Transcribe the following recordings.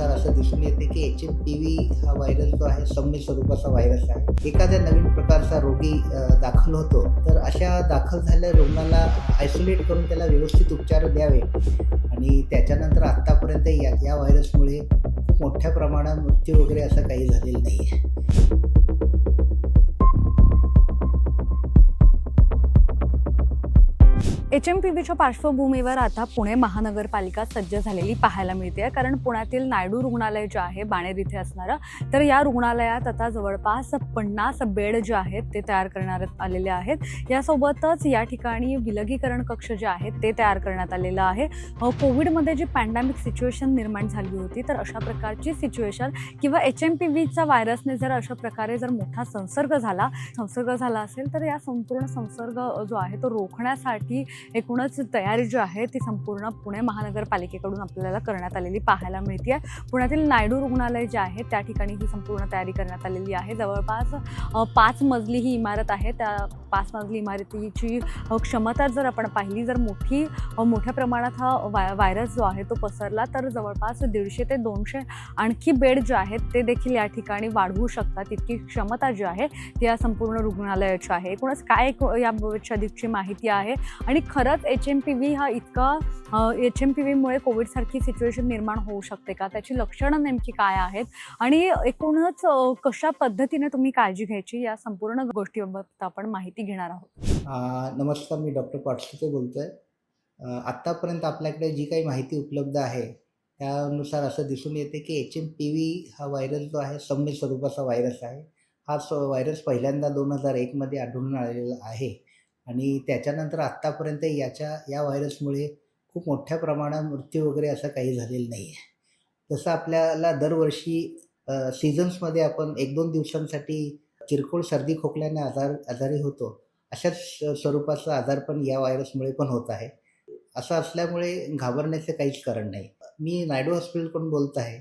अहवालानुसार असं दिसून येते की एच एम पी व्ही हा व्हायरस जो आहे सौम्य स्वरूपाचा व्हायरस आहे. एखाद्या नवीन प्रकारचा रोगी दाखल होतो तर अशा दाखल झालेल्या रुग्णाला आयसोलेट करून त्याला व्यवस्थित उपचार द्यावे. आणि त्याच्यानंतर आत्तापर्यंत या या व्हायरसमुळे खूप मोठ्या प्रमाणात मृत्यू वगैरे असं काही झालेलं नाही आहे एच एम पी व्हीच्या पार्श्वभूमीवर आता पुणे महानगरपालिका सज्ज झालेली पाहायला मिळते कारण पुण्यातील नायडू रुग्णालय जे आहे बाणेर इथे असणारं तर या रुग्णालयात आता जवळपास पन्नास बेड जे आहेत ते तयार करण्यात आलेले आहेत. यासोबतच या ठिकाणी विलगीकरण कक्ष जे आहेत ते तयार करण्यात आलेलं आहे. कोविडमध्ये जी पॅन्डेमिक सिच्युएशन निर्माण झाली होती तर अशा प्रकारची सिच्युएशन किंवा एच एम पी व्हीचा व्हायरसने जर अशा प्रकारे जर मोठा संसर्ग झाला संसर्ग झाला असेल तर या संपूर्ण संसर्ग जो आहे तो रोखण्यासाठी एकूणच तयारी जी आहे ती संपूर्ण पुणे महानगरपालिकेकडून आपल्याला करण्यात आलेली पाहायला मिळते पुण्यातील नायडू रुग्णालय जे आहे त्या ठिकाणी ही संपूर्ण तयारी करण्यात आलेली आहे. जवळपास पाच मजली ही इमारत आहे. त्या पाच मजली इमारतीची क्षमता जर आपण पाहिली जर मोठी मोठ्या प्रमाणात हा वाय व्हायरस जो आहे तो पसरला तर जवळपास दीडशे ते दोनशे आणखी बेड जे आहेत ते देखील या ठिकाणी वाढवू शकतात. इतकी क्षमता जी आहे ती या संपूर्ण रुग्णालयाची आहे. एकूणच काय एक याबाबतची अधिकची माहिती आहे? आणि खरंच एच एम पी व्ही हा इतका एच एम पी व्हीमुळे कोविडसारखी सिच्युएशन निर्माण होऊ शकते का? त्याची लक्षणं नेमकी काय आहेत? आणि एकूणच कशा पद्धतीने तुम्ही काळजी घ्यायची या संपूर्ण गोष्टीबाबत आपण माहिती घेणार आहोत. नमस्कार मी डॉक्टर पाटसुते बोलतो आहे आत्तापर्यंत आपल्याकडे जी काही माहिती उपलब्ध आहे त्यानुसार असं दिसून येते की एच एम पी व्ही हा व्हायरस जो आहे सौम्य स्वरूपाचा व्हायरस आहे. हा स व्हायरस पहिल्यांदा दोन हजार एकमध्ये आढळून आलेला आहे. आणि त्याच्यानंतर आत्तापर्यंत याच्या या व्हायरसमुळे खूप मोठ्या प्रमाणात मृत्यू वगैरे असं काही झालेलं नाही आहे तसं आपल्याला दरवर्षी सीझन्समध्ये आपण एक दोन दिवसांसाठी किरकोळ सर्दी खोकल्याने आजार आजारी होतो अशाच स्वरूपाचा आजार पण या व्हायरसमुळे पण होत आहे. असं असल्यामुळे घाबरण्याचं काहीच कारण नाही. मी नायडू हॉस्पिटलकडून बोलत आहे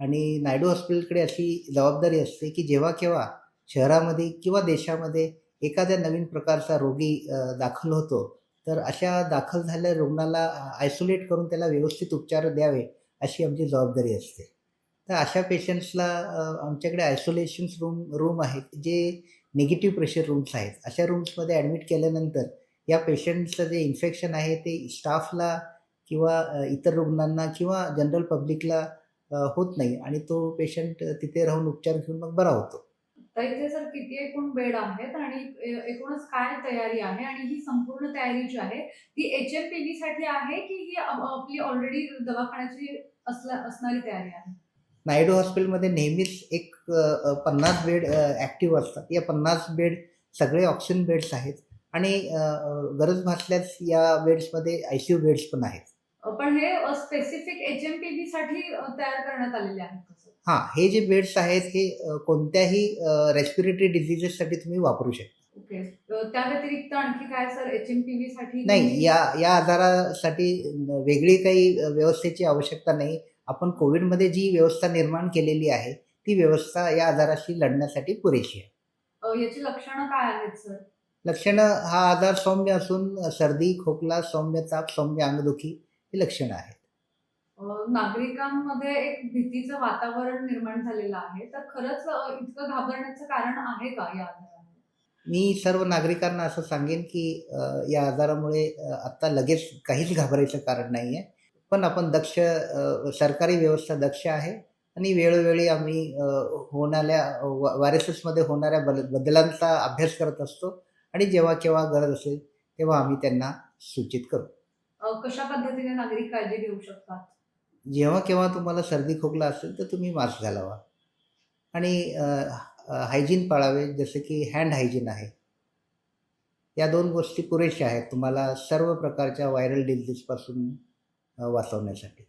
आणि नायडू हॉस्पिटलकडे अशी जबाबदारी असते की जेव्हा केव्हा शहरामध्ये किंवा देशामध्ये एखाद्या नवीन प्रकारचा रोगी दाखल होतो तर अशा दाखल झालेल्या रुग्णाला आयसोलेट करून त्याला व्यवस्थित उपचार द्यावे अशी आमची जबाबदारी असते. तर अशा पेशंट्सला आमच्याकडे आयसोलेशन्स रूम रूम आहेत जे निगेटिव्ह प्रेशर रूम्स आहेत. अशा रूम्समध्ये ॲडमिट केल्यानंतर या पेशंटचं जे इन्फेक्शन आहे ते स्टाफला किंवा इतर रुग्णांना किंवा जनरल पब्लिकला होत नाही. आणि तो पेशंट तिथे राहून उपचार घेऊन मग बरा होतो. तर इथे सर किती एकूण बेड आहेत आणि एकूणच काय तयारी आहे आणि ही संपूर्ण तयारी जी आहे ती एच एम पी साठी आहे की ही आपली ऑलरेडी दवाखान्याची असणारी तयारी आहे? नायडू हॉस्पिटलमध्ये नेहमीच एक पन्नास बेड ॲक्टिव्ह असतात. या पन्नास बेड सगळे ऑक्सिजन बेड्स आहेत आणि गरज भासल्यास या बेड्समध्ये आय सी यू बेड्स पण आहेत. पण हे specific H M P V साठी तयार करण्यात आलेले आहेत हां हे जे बेड्स आहेत हे कोणत्याही रेस्पिरेटरी डिझिजेससाठी तुम्ही वापरू शकता. ओके त्या व्यतिरिक्त आणखी काय sir H M P V साठी? नाही या या आजारासाठी वेगळी काही व्यवस्थेची आवश्यकता नाही. आपण कोविडमध्ये जी व्यवस्था निर्माण केलेली आहे ती व्यवस्था या आजाराशी लढण्यासाठी पुरेशी आहे. याची लक्षणं काय आहेत सर? लक्षणं हा आजार सौम्य असून सर्दी खोकला सौम्य ताप सौम्य अंगदुखी ही लक्षणं आहेत. नागरिकांमध्ये एक भीतीचं वातावरण निर्माण झालेलं आहे. तर खरंच इतकं घाबरण्याचं कारण आहे का या मी सर्व नागरिकांना असं सांगेन की या आजारामुळे आत्ता लगेच काहीच घाबरायचं कारण नाही आहे पण आपण दक्ष सरकारी व्यवस्था दक्ष आहे आणि वेळोवेळी आम्ही होणाऱ्या वा- व्हायरसेसमध्ये होणाऱ्या बल बदलांचा अभ्यास करत असतो आणि जेव्हा केव्हा गरज असेल तेव्हा आम्ही त्यांना सूचित करू. कशा पद्धतीने नागरिक काळजी घेऊ शकतात? जेव्हा केव्हा तुम्हाला सर्दी खोकला असेल तर तुम्ही मास्क घालावा. आणि हायजीन पाळावे जसे की हँड हायजीन आहे. या दोन गोष्टी पुरेशा आहेत तुम्हाला सर्व प्रकारच्या व्हायरल डिझीजपासून वाचवण्यासाठी.